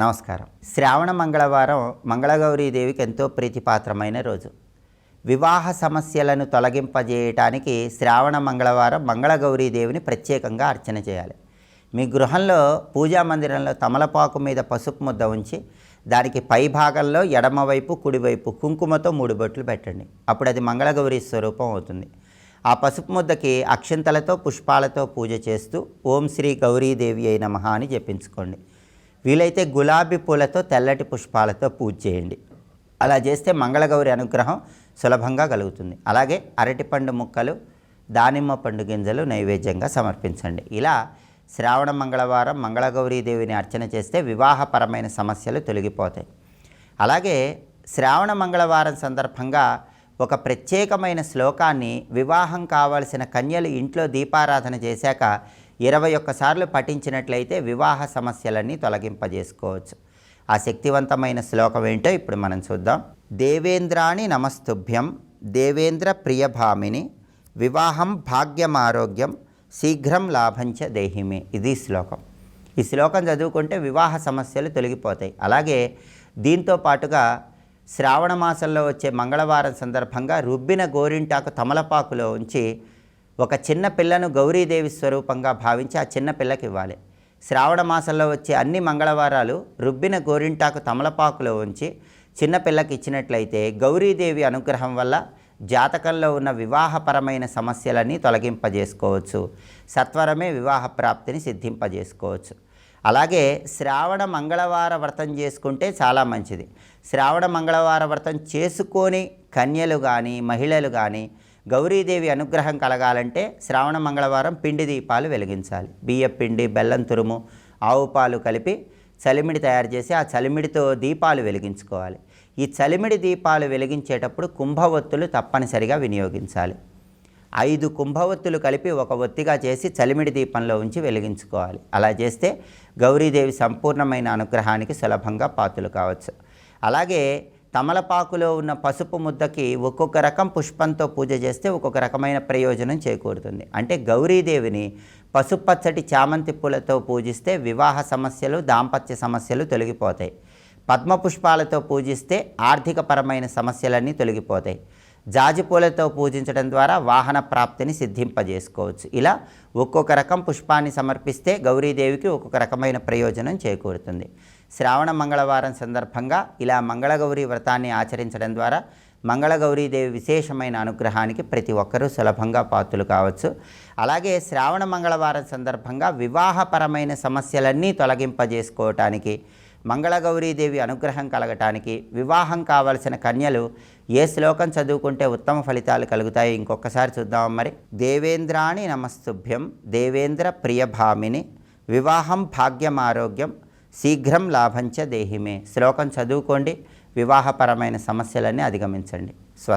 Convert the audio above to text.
నమస్కారం. శ్రావణ మంగళవారం మంగళగౌరీదేవికి ఎంతో ప్రీతిపాత్రమైన రోజు. వివాహ సమస్యలను తొలగింపజేయటానికి శ్రావణ మంగళవారం మంగళగౌరీదేవిని ప్రత్యేకంగా అర్చన చేయాలి. మీ గృహంలో పూజా మందిరంలో తమలపాకు మీద పసుపు ముద్ద ఉంచి దానికి పై భాగంలో ఎడమవైపు కుడివైపు కుంకుమతో మూడు బొట్లు పెట్టండి. అప్పుడు అది మంగళగౌరి స్వరూపం అవుతుంది. ఆ పసుపు ముద్దకి అక్షింతలతో పుష్పాలతో పూజ చేస్తూ ఓం శ్రీ గౌరీదేవి అయిన మహా అని జపించుకోండి. వీలైతే గులాబీ పూలతో తెల్లటి పుష్పాలతో పూజ చేయండి. అలా చేస్తే మంగళగౌరి అనుగ్రహం సులభంగా కలుగుతుంది. అలాగే అరటిపండు ముక్కలు దానిమ్మ పండు గింజలు నైవేద్యంగా సమర్పించండి. ఇలా శ్రావణ మంగళవారం మంగళగౌరీదేవిని అర్చన చేస్తే వివాహపరమైన సమస్యలు తొలగిపోతాయి. అలాగే శ్రావణ మంగళవారం సందర్భంగా ఒక ప్రత్యేకమైన శ్లోకాన్ని వివాహం కావలసిన కన్యలు ఇంట్లో దీపారాధన చేశాక ఇరవై ఒక్కసార్లు పఠించినట్లయితే వివాహ సమస్యలన్నీ తొలగింపజేసుకోవచ్చు. ఆ శక్తివంతమైన శ్లోకం ఏంటో ఇప్పుడు మనం చూద్దాం. దేవేంద్రాణి నమస్తుభ్యం దేవేంద్ర ప్రియభామిని వివాహం భాగ్యం ఆరోగ్యం శీఘ్రం లాభంచ దేహిమే. ఇది శ్లోకం. ఈ శ్లోకం చదువుకుంటే వివాహ సమస్యలు తొలగిపోతాయి. అలాగే దీంతో పాటుగా శ్రావణ మాసంలో వచ్చే మంగళవారం సందర్భంగా రుబ్బిన గోరింటాకు తమలపాకులో ఉంచి ఒక చిన్న పిల్లను గౌరీదేవి స్వరూపంగా భావించి ఆ చిన్న పిల్లకి ఇవ్వాలి. శ్రావణ మాసంలో వచ్చే అన్ని మంగళవారాలు రుబ్బిన గోరింటాకు తమలపాకులో ఉంచి చిన్న పిల్లకి ఇచ్చినట్లయితే గౌరీదేవి అనుగ్రహం వల్ల జాతకంలో ఉన్న వివాహపరమైన సమస్యలన్నీ తొలగింపజేసుకోవచ్చు. సత్వరమే వివాహ ప్రాప్తిని సిద్ధింపజేసుకోవచ్చు. అలాగే శ్రావణ మంగళవార వ్రతం చేసుకుంటే చాలా మంచిది. శ్రావణ మంగళవార వ్రతం చేసుకొని కన్యలు కానీ మహిళలు కానీ గౌరీదేవి అనుగ్రహం కలగాలంటే శ్రావణ మంగళవారం పిండి దీపాలు వెలిగించాలి. బియ్య పిండి బెల్లం తురుము ఆవు పాలు కలిపి చలిమిడి తయారు చేసి ఆ చలిమిడితో దీపాలు వెలిగించుకోవాలి. ఈ చలిమిడి దీపాలు వెలిగించేటప్పుడు కుంభవత్తులు తప్పనిసరిగా వినియోగించాలి. ఐదు కుంభవత్తులు కలిపి ఒక ఒత్తిగా చేసి చలిమిడి దీపంలో ఉంచి వెలిగించుకోవాలి. అలా చేస్తే గౌరీదేవి సంపూర్ణమైన అనుగ్రహానికి సులభంగా పాత్రలు కావచ్చు. అలాగే తమలపాకులో ఉన్న పసుపు ముద్దకి ఒక్కొక్క రకం పుష్పంతో పూజ చేస్తే ఒక్కొక్క రకమైన ప్రయోజనం చేకూరుతుంది. అంటే గౌరీదేవిని పసుపచ్చటి చామంతి పూలతో పూజిస్తే వివాహ సమస్యలు దాంపత్య సమస్యలు తొలగిపోతాయి. పద్మ పుష్పాలతో పూజిస్తే ఆర్థికపరమైన సమస్యలన్నీ తొలగిపోతాయి. జాజిపూలతో పూజించడం ద్వారా వాహన ప్రాప్తిని సిద్ధింపజేసుకోవచ్చు. ఇలా ఒక్కొక్క రకం పుష్పాన్ని సమర్పిస్తే గౌరీదేవికి ఒక్కొక్క రకమైన ప్రయోజనం చేకూరుతుంది. శ్రావణ మంగళవారం సందర్భంగా ఇలా మంగళగౌరి వ్రతాన్ని ఆచరించడం ద్వారా మంగళగౌరీదేవి విశేషమైన అనుగ్రహానికి ప్రతి ఒక్కరూ సులభంగా పాత్రలు కావచ్చు. అలాగే శ్రావణ మంగళవారం సందర్భంగా వివాహపరమైన సమస్యలన్నీ తొలగింపజేసుకోవటానికి మంగళగౌరీదేవి అనుగ్రహం కలగటానికి వివాహం కావలసిన కన్యలు ఏ శ్లోకం చదువుకుంటే ఉత్తమ ఫలితాలు కలుగుతాయి ఇంకొకసారి చూద్దాం. మరి దేవేంద్రాణి నమస్తుభ్యం దేవేంద్ర ప్రియభామిని వివాహం భాగ్యం ఆరోగ్యం శీఘ్రం లాభంచ దేహిమే. శ్లోకం చదువుకోండి వివాహపరమైన సమస్యలన్నీ అధిగమించండి. స్వ